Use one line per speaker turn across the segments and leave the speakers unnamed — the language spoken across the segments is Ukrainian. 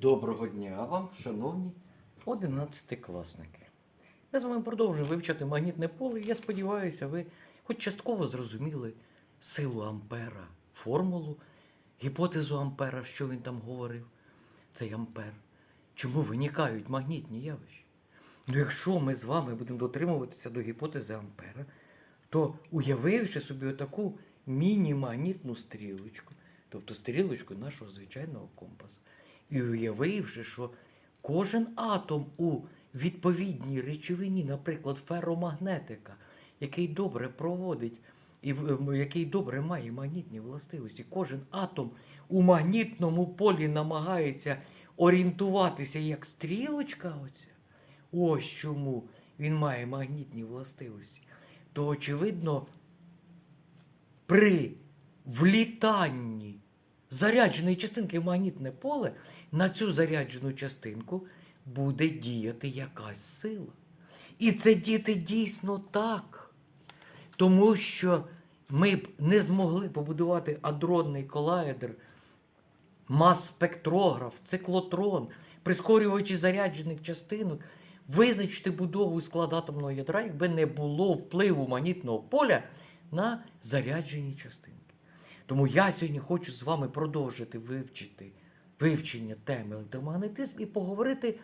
Доброго дня вам, шановні 11-класники. Я з вами продовжую вивчати магнітне поле. і Я сподіваюся, ви хоч частково зрозуміли силу Ампера, формулу, гіпотезу Ампера, що він там говорив, цей Ампер. Чому виникають магнітні явища? Ну, якщо ми з вами будемо дотримуватися до гіпотези Ампера, то уявивши собі отаку міні-магнітну стрілочку, тобто стрілочку нашого звичайного компаса, і уявивши, що кожен атом у відповідній речовині, наприклад, ферромагнетика, який добре проводить і який добре має магнітні властивості, кожен атом у магнітному полі намагається орієнтуватися як стрілочка оця. Ось чому він має магнітні властивості. То, очевидно, при влітанні зарядженої частинки магнітне поле на цю заряджену частинку буде діяти якась сила. І це діти дійсно так. Тому що ми б не змогли побудувати адронний колайдер, мас-спектрограф, циклотрон, прискорювачі заряджених частинок, визначити будову і склад атомного ядра, якби не було впливу магнітного поля на заряджені частинки. Тому я сьогодні хочу з вами продовжити вивчити вивчення теми електромагнетизм і поговорити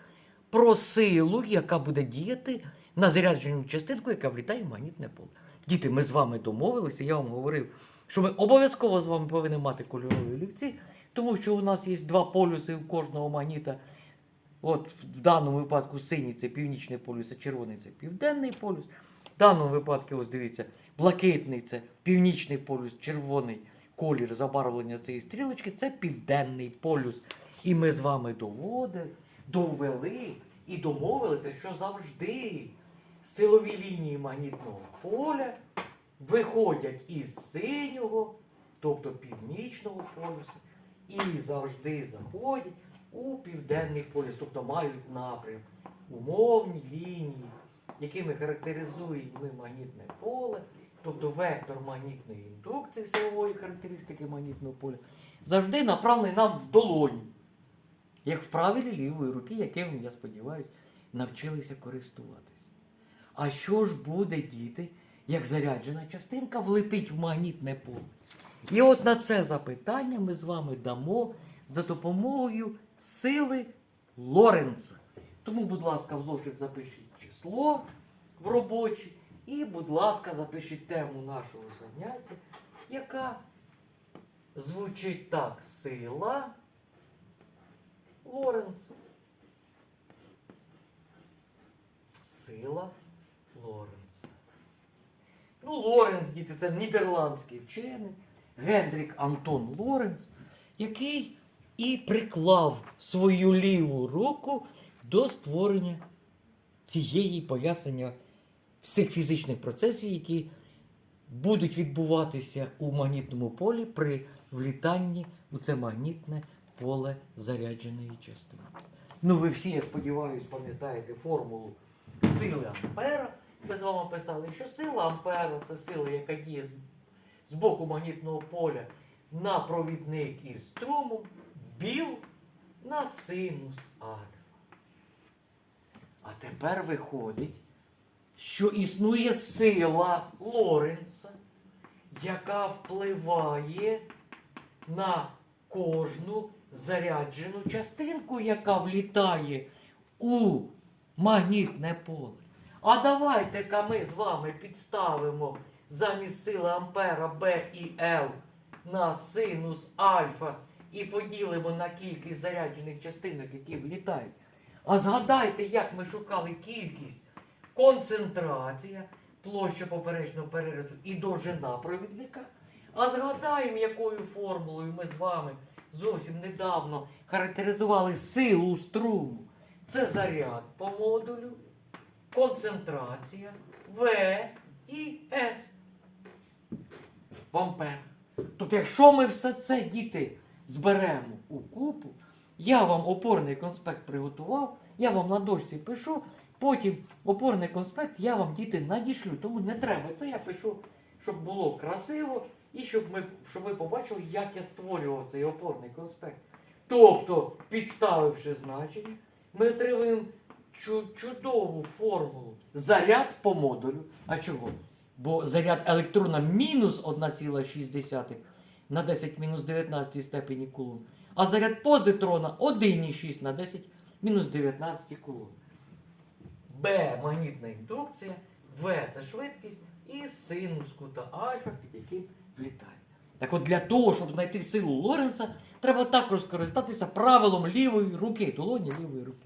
про силу, яка буде діяти на заряджену частинку, яка влітає в магнітне поле. Діти, ми з вами домовилися, я вам говорив, що ми обов'язково з вами повинні мати кольорові олівці, тому що у нас є два полюси у кожного магніта. От в даному випадку синій це північний полюс, а червоний це південний полюс. В даному випадку, ось дивіться, блакитний це північний полюс, червоний колір забарвлення цієї стрілочки це південний полюс. І ми з вами доводили, довели і домовилися, що завжди силові лінії магнітного поля виходять із синього, тобто північного полюсу, і завжди заходять у південний полюс, тобто мають напрям умовні лінії, якими характеризуємо ми магнітне поле, тобто вектор магнітної індукції силової характеристики магнітного поля, завжди направлений нам в долоні, як в правилі лівої руки, яким, я сподіваюся, навчилися користуватись. А що ж буде діти, як заряджена частинка влетить в магнітне поле? І от на це запитання ми з вами дамо за допомогою сили Лоренца. Тому, будь ласка, в зошит запишіть число в робочі і, будь ласка, запишіть тему нашого заняття, яка звучить так: сила Лоренца. Сила Лоренца. Ну, Лоренц, діти, це нідерландський вчений, Гендрік Антон Лоренц, який і приклав свою ліву руку до створення цієї пояснення всіх фізичних процесів, які будуть відбуватися у магнітному полі при влітанні у це магнітне поле зарядженої частини. Ну, ви всі, я сподіваюся, пам'ятаєте формулу сили Ампера. Ми з вами писали, що сила Ампера це сила, яка діє з- боку магнітного поля на провідник із струмом, біл на синус альфа. А тепер виходить, що існує сила Лоренца, яка впливає на кожну заряджену частинку, яка влітає у магнітне поле. А давайте-ка ми з вами підставимо замість сили Ампера Б і Л на синус альфа і поділимо на кількість заряджених частинок, які влітають. А згадайте, як ми шукали кількість, концентрація, площа поперечного перерізу і довжина провідника. А згадаємо, якою формулою ми з вами зовсім недавно характеризували силу струму. Це заряд по модулю, концентрація, В і С. В ампер. Тобто, якщо ми все це, діти, зберемо у купу, я вам опорний конспект приготував, я вам на дошці пишу, потім опорний конспект я вам, діти, надішлю. Тому не треба. Це я пишу, щоб було красиво і щоб ми, щоб ви побачили, як я створював цей опорний конспект. Тобто, підставивши значення, ми отримуємо чудову формулу. Заряд по модулю. А чого? Бо заряд електрона мінус 1,6 на 10 мінус 19 степені кулон. А заряд позитрона 1,6 на 10 мінус 19 кулон. Б магнітна індукція, В це швидкість і синус кута альфа, під яким літає. Так от для того, щоб знайти силу Лоренца, треба також скористатися правилом лівої руки, долоні лівої руки.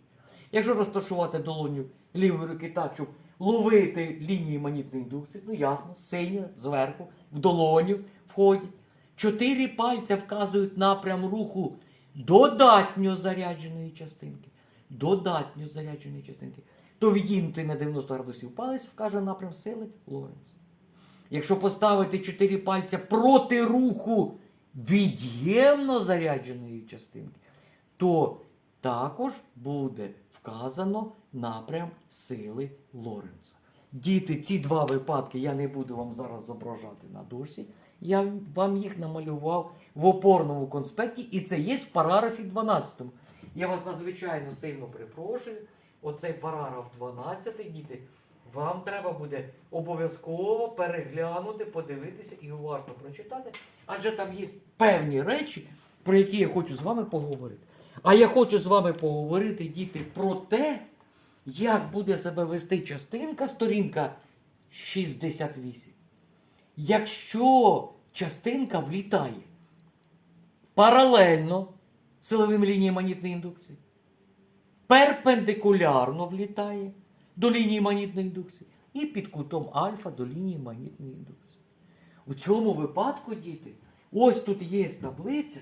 Якщо розташувати долоню лівої руки так, щоб ловити лінії магнітної індукції, ну ясно, синя зверху, в долоню входять. Чотири пальця вказують напрям руху додатньо зарядженої частинки. Додатньо зарядженої частинки. То відігнутий на 90 градусів палець вкаже напрям сили Лоренца. Якщо поставити чотири пальця проти руху від'ємно зарядженої частинки, то також буде вказано напрям сили Лоренца. Діти, ці два випадки я не буду вам зараз зображати на дошці. Я вам їх намалював в опорному конспекті, і це є в параграфі 12. Я вас надзвичайно сильно припрошую. Оцей параграф 12, діти, вам треба буде обов'язково переглянути, подивитися і уважно прочитати, адже там є певні речі, про які я хочу з вами поговорити. А я хочу з вами поговорити, діти, про те, як буде себе вести частинка, сторінка 68. Якщо частинка влітає паралельно силовим лініям магнітної індукції, перпендикулярно влітає до лінії магнітної індукції і під кутом альфа до лінії магнітної індукції. У цьому випадку, діти, ось тут є таблиця,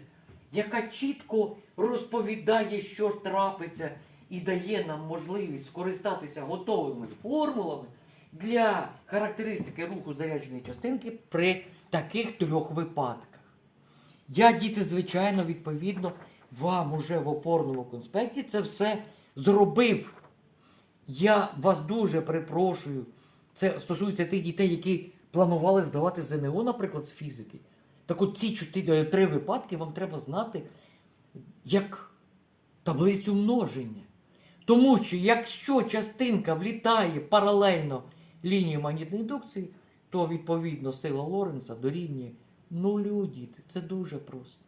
яка чітко розповідає, що ж трапиться, і дає нам можливість скористатися готовими формулами для характеристики руху зарядженої частинки при таких трьох випадках. Я, діти, звичайно, відповідно, вам уже в опорному конспекті це все зробив. Я вас дуже перепрошую. Це стосується тих дітей, які планували здавати ЗНО, наприклад, з фізики. Так от ці чотири три випадки вам треба знати як таблицю множення. Тому що якщо частинка влітає паралельно лінії магнітної індукції, то відповідно сила Лоренца дорівнює нулю, діти. Це дуже просто.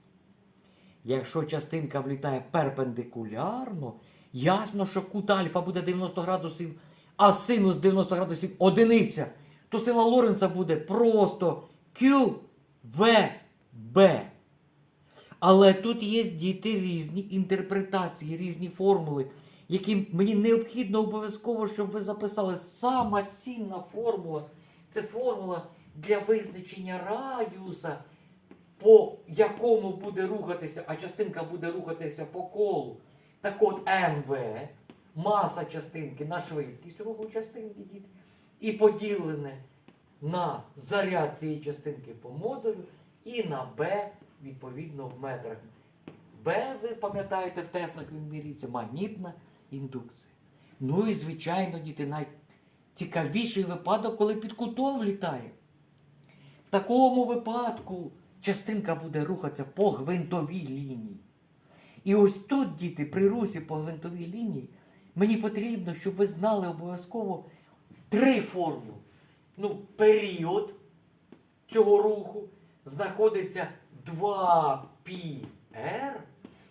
Якщо частинка влітає перпендикулярно, ясно, що кут альфа буде 90 градусів, а синус 90 градусів одиниця, то сила Лоренца буде просто QVB. Але тут є діти різні інтерпретації, різні формули, які мені необхідно обов'язково, щоб ви записали. Сама цінна формула це формула для визначення радіуса, по якому буде рухатися, а частинка буде рухатися по колу. Так от МВ, маса частинки на швидкість руху частинки, діти, і поділене на заряд цієї частинки по модулю і на Б відповідно в метрах. Б, ви пам'ятаєте, в Теслах він міряється магнітна індукція. Ну і, звичайно, діти, найцікавіший випадок, коли під кутом літає. В такому випадку частинка буде рухатися по гвинтовій лінії. І ось тут, діти, при русі по гвинтовій лінії, мені потрібно, щоб ви знали обов'язково три формули. Ну, період цього руху знаходиться 2πr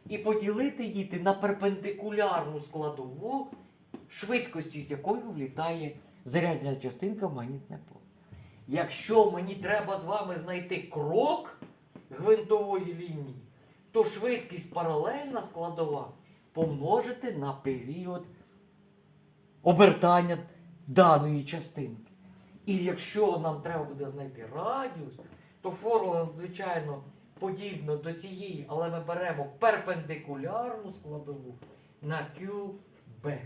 і поділити діти на перпендикулярну складову швидкості, з якою влітає зарядна частинка в магнітне поле. Якщо мені треба з вами знайти крок гвинтової лінії, то швидкість паралельна складова помножити на період обертання даної частинки. І якщо нам треба буде знайти радіус, то формула надзвичайно подібна до цієї, але ми беремо перпендикулярну складову на QB.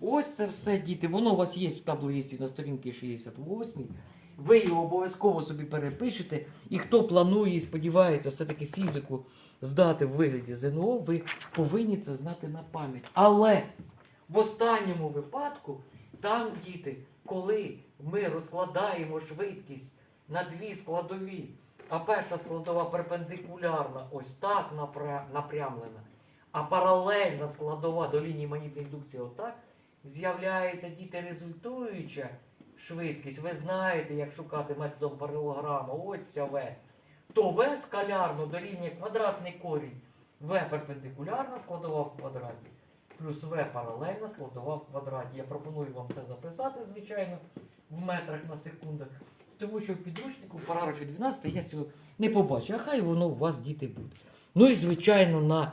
Ось це все, діти. Воно у вас є в таблиці на сторінці 68. Ви його обов'язково собі перепишете. І хто планує і сподівається все-таки фізику здати в вигляді ЗНО, ви повинні це знати на пам'ять. Але в останньому випадку, там, діти, коли ми розкладаємо швидкість на дві складові, а перша складова перпендикулярна, ось так напрямлена, а паралельна складова до лінії магнітної індукції отак, з'являється діти результуюча швидкість. Ви знаєте, як шукати методом паралограму, ось ця В. То В скалярно дорівнює квадратний корінь. В перпендикулярна складова в квадраті, плюс В паралельна складова в квадраті. Я пропоную вам це записати, звичайно, в метрах на секунду. Тому що в підручнику, в параграфі 12 я цього не побачу, а хай воно у вас діти буде. Ну і звичайно, на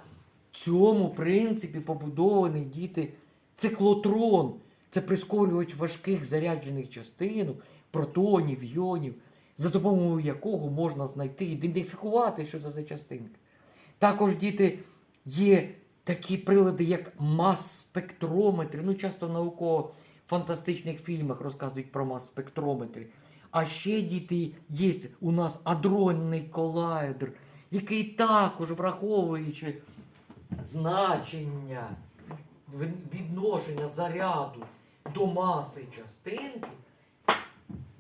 цьому принципі побудований діти циклотрон. Це прискорювач важких заряджених частинок, протонів, іонів, за допомогою якого можна знайти, ідентифікувати, що це за частинки. Також діти є такі прилади, як мас-спектрометри. Ну, часто в науково-фантастичних фільмах розказують про мас-спектрометри. А ще діти є у нас адронний колайдер, який також, враховуючи значення відношення заряду до маси частинки,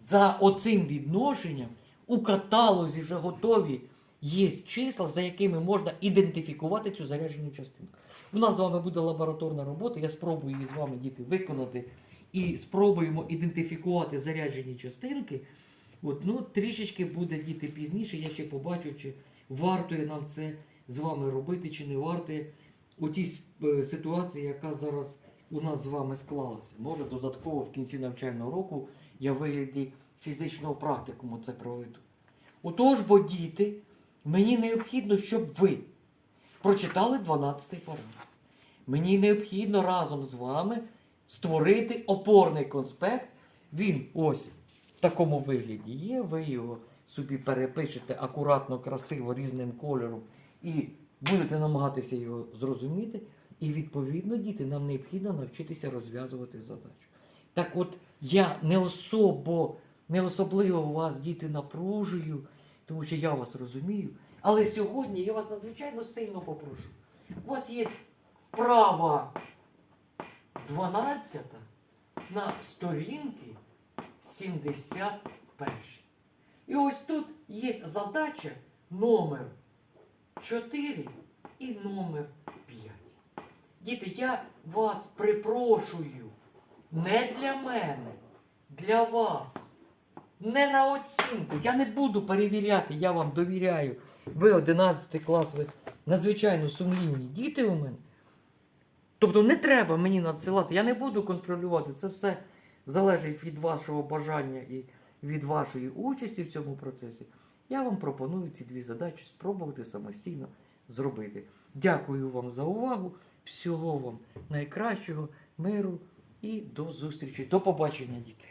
за оцим відношенням у каталозі вже готові є числа, за якими можна ідентифікувати цю заряджену частинку. У нас з вами буде лабораторна робота, я спробую її з вами діти виконати і спробуємо ідентифікувати заряджені частинки. От, ну, трішечки буде діти пізніше, я ще побачу, чи вартує нам це з вами робити, чи не вартує у тій е, ситуації, яка зараз у нас з вами склалася. Може, додатково в кінці навчального року я в вигляді фізичного практикуму це проведу. Отож, бо діти, мені необхідно, щоб ви прочитали 12-й параграф. Мені необхідно разом з вами створити опорний конспект. Він ось в такому вигляді є. Ви його собі перепишете акуратно, красиво, різним кольором і будете намагатися його зрозуміти. І відповідно, діти, нам необхідно навчитися розв'язувати задачу. Так от я не особо, не особливо вас, діти, напружую, тому що я вас розумію. Але сьогодні я вас надзвичайно сильно попрошу. У вас є вправа 12 на сторінки 71. І ось тут є задача номер 4 і номер 5. Діти, я вас припрошую не для мене, для вас. Не на оцінку. Я не буду перевіряти, я вам довіряю. Ви 11 клас, ви надзвичайно сумлінні діти у мене. Тобто не треба мені надсилати, я не буду контролювати. Це все залежить від вашого бажання і від вашої участі в цьому процесі. Я вам пропоную ці дві задачі спробувати самостійно зробити. Дякую вам за увагу. Всього вам найкращого, миру і до зустрічі. До побачення, діти.